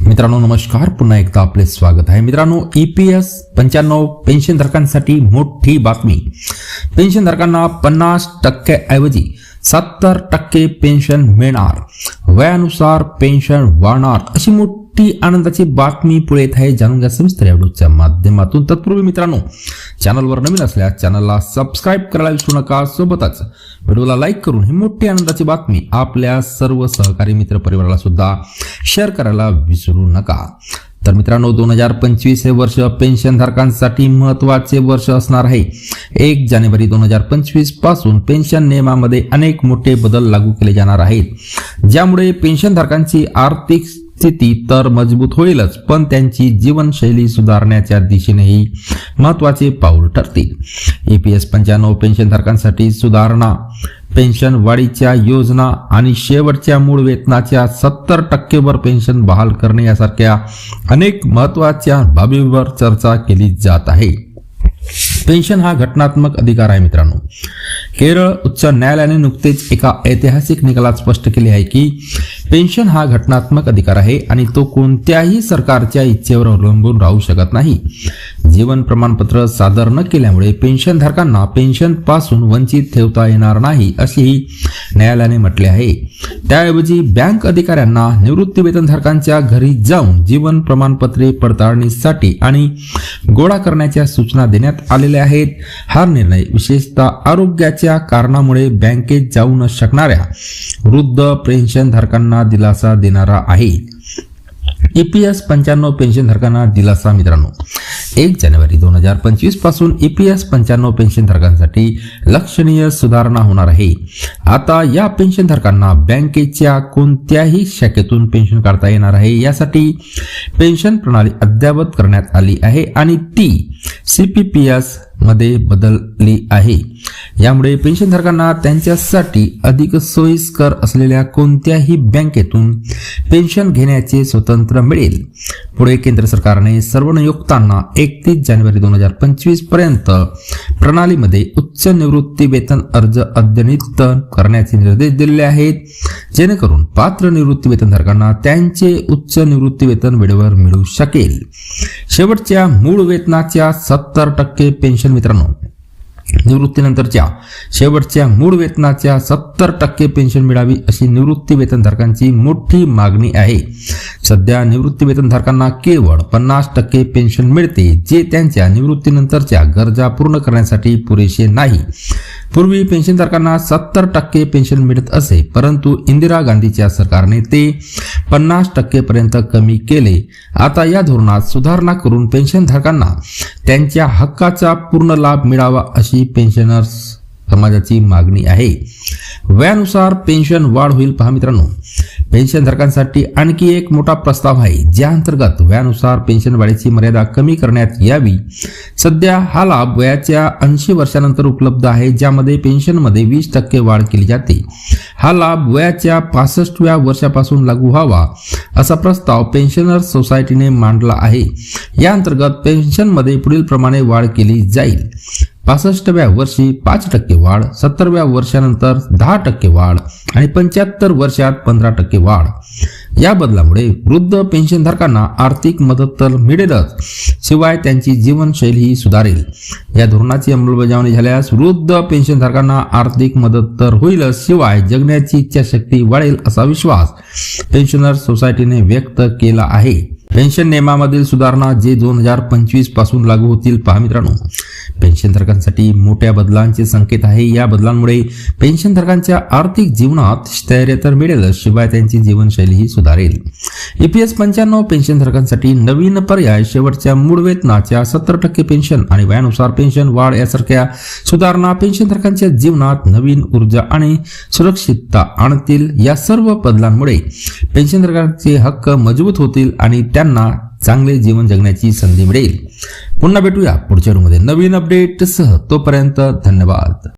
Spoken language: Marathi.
मित्रांनो नमस्कार. पुन्हा एकदा आपले स्वागत आहे. मित्रांनो ई पी एस पंच्याण्णव पेन्शन धारकांसाठी मोठी बातमी. पेन्शन धारकांना पन्नास टक्क्याऐवजी सत्तर टक्के पेन्शन मिळणार. वयानुसार पेन्शन वाढणार अशी मोठी आनंदाची बातमी पुढे येत आहे जाणून घ्या सविस्तर या व्हिडिओच्या माध्यमातून. तत्पूर्वी मित्रांनो चॅनलवर नवीन असल्यास चॅनलला सबस्क्राईब करायला विसरू नका. सोबतच व्हिडिओला लाईक करून ही मोठी आनंदाची बातमी आपल्या सर्व सहकारी मित्र परिवाराला सुद्धा शेअर करायला विसरू नका. तर मित्रांनो दोन हजार पंचवीस हे वर्ष पेन्शनधारकांसाठी महत्त्वाचे वर्ष असणार आहे. एक जानेवारी दोन हजार पंचवीसपासून पेन्शन नियमामध्ये अनेक मोठे बदल लागू केले जाणार आहेत. ज्यामुळे पेन्शनधारकांची आर्थिक स्थिती तर मजबूत होईलच पण त्यांची जीवनशैली सुधारण्याच्या दिशेनेही महत्त्वाचे पाऊल ठरतील. एस पंच्याण्णव पेन्शनधारकांसाठी सुधारणा पेन्शन वाढीच्या योजना आणि शेवटच्या मूळ वेतनाच्या सत्तर टक्केवर पेन्शन बहाल करणे यासारख्या अनेक महत्त्वाच्या बाबींवर चर्चा केली जात आहे. पेन्शन हा घटनात्मक अधिकार आहे मित्रांनो. केरळ उच्च न्यायालयाने नुकतेच एका ऐतिहासिक निकालात स्पष्ट केले आहे की पेन्शन हा घटनात्मक अधिकार आहे आणि तो कोणत्याही सरकारच्या इच्छेवर अवलंबून राहू शकत नाही. जीवन प्रमाणपत्र सादर न केल्यामुळे पेन्शनधारकांना पेन्शनपासून वंचित ठेवता येणार नाही असेही न्यायालयाने म्हटले आहे. त्याऐवजी बँक अधिकाऱ्यांना निवृत्ती वेतनधारकांच्या घरी जाऊन जीवन प्रमाणपत्रे पडताळणीसाठी आणि गोळा करण्याच्या सूचना देण्यात आलेल्या आहेत. हा निर्णय विशेषतः आरोग्याच्या कारणामुळे बँकेत जाऊ न शकणाऱ्या वृद्ध पेन्शनधारकांना दिलासा देणारा आहे. ईपीएस पंच्याण्णव पेन्शनधारकांना दिलासा मित्रांनो. एक जानेवारी दोन हजार पंचवीसपासून ईपीएस पंच्याण्णव पेन्शनधारकांसाठी लक्षणीय सुधारणा होणार आहे. आता या पेन्शनधारकांना बँकेच्या कोणत्याही शाखेतून पेन्शन काढता येणार आहे. यासाठी पेन्शन प्रणाली अद्ययावत करण्यात आली आहे आणि ती सीपीपीएसमध्ये बदलली आहे. यामुळे पेन्शनधारकांना त्यांच्यासाठी अधिक सोयीस्कर असलेल्या कोणत्याही बँकेतून पेन्शन घेण्याचे स्वतंत्र मिळेल. पुढे केंद्र सरकारने सर्व नियोक्तांना एकतीस जानेवारी दोन हजार पंचवीसपर्यंत प्रणालीमध्ये उच्च निवृत्ती वेतन अर्ज अद्यनित करण्याचे निर्देश दिलेले आहेत. जेणेकरून पात्र निवृत्ती वेतनधारकांना त्यांचे उच्च निवृत्ती वेतन वेळेवर मिळू शकेल. शेवटच्या मूळ वेतनाच्या सत्तर टक्के पेन्शन मित्रांनो निवृत्तीनंतरच्या शेवटच्या मूळ वेतनाच्या सत्तर टक्के पेन्शन मिळावी अशी निवृत्ती वेतनधारकांची मोठी मागणी आहे. सध्या निवृत्तीवेतनधारकांना केवळ पन्नास टक्के पेन्शन मिळते जे त्यांच्या निवृत्तीनंतरच्या गरजा पूर्ण करण्यासाठी पुरेसे नाही. पूर्वी पेन्शनधारकांना सत्तर टक्के पेन्शन मिळत असे परंतु इंदिरा गांधीच्या सरकारने ते पन्नास टक्केपर्यंत कमी केले. आता या धोरणात सुधारणा करून पेन्शनधारकांना त्यांच्या हक्काचा पूर्ण लाभ मिळावा अशी पेन्शनर्स समाजाची मागणी आहे. वयानुसार पेन्शन वाढ होईल पहा मित्रांनो. पेन्शनधारकांसाठी आणखी एक मोठा प्रस्ताव आहे ज्या अंतर्गत वयानुसार पेन्शन वाढीची मर्यादा कमी करण्यात यावी. सध्या हा लाभ वयाच्या ऐंशी वर्षानंतर उपलब्ध आहे ज्यामध्ये पेन्शनमध्ये वीस टक्के वाढ केली जाते. हा लाभ वयाच्या पासष्टव्या वर्षापासून लागू व्हावा असा प्रस्ताव पेन्शनर सोसायटीने मांडला आहे. या अंतर्गत पेन्शनमध्ये पुढील प्रमाणे वाढ केली जाईल. पासष्टव्या वर्षी पाच टक्के वाढ सत्तरव्या वर्षानंतर दहा टक्के वाढ आणि पंच्याहत्तर वर्षात पंधरा टक्के वाढ. या बदलामुळे वृद्ध पेन्शनधारकांना आर्थिक मदत तर मिळेलच शिवाय त्यांची जीवनशैलीही सुधारेल. या धोरणाची अंमलबजावणी झाल्यास वृद्ध पेन्शनधारकांना आर्थिक मदत तर होईलच शिवाय जगण्याची इच्छाशक्ती वाढेल असा विश्वास पेन्शनर सोसायटीने व्यक्त केला आहे. पेन्शन नियमामधील सुधारणा जे दोन हजार पंचवीसपासून लागू होतील पहा मित्रांनो. पेन्शनधारकांसाठी मोठ्या बदलांचे संकेत आहे. या बदलांमुळे पेन्शनधारकांच्या आर्थिक जीवनात स्थैर्य तर मिळेलच शिवाय त्यांची जीवनशैलीही सुधारेल. ईपीएस पंच्याण्णव पेन्शनधारकांसाठी नवीन पर्याय शेवटच्या मूळ वेतनाच्या सत्तर टक्के पेन्शन आणि वयानुसार पेन्शन वाढ यासारख्या सुधारणा पेन्शनधारकांच्या जीवनात नवीन ऊर्जा आणि सुरक्षितता आणतील. या सर्व बदलांमुळे पेन्शनधारकांचे हक्क मजबूत होतील आणि त्यांना चांगले जीवन जगण्याची संधी मिळेल. पुन्हा भेटूया पुढच्या रूममध्ये. नवीन अपडेट सह तोपर्यंत धन्यवाद.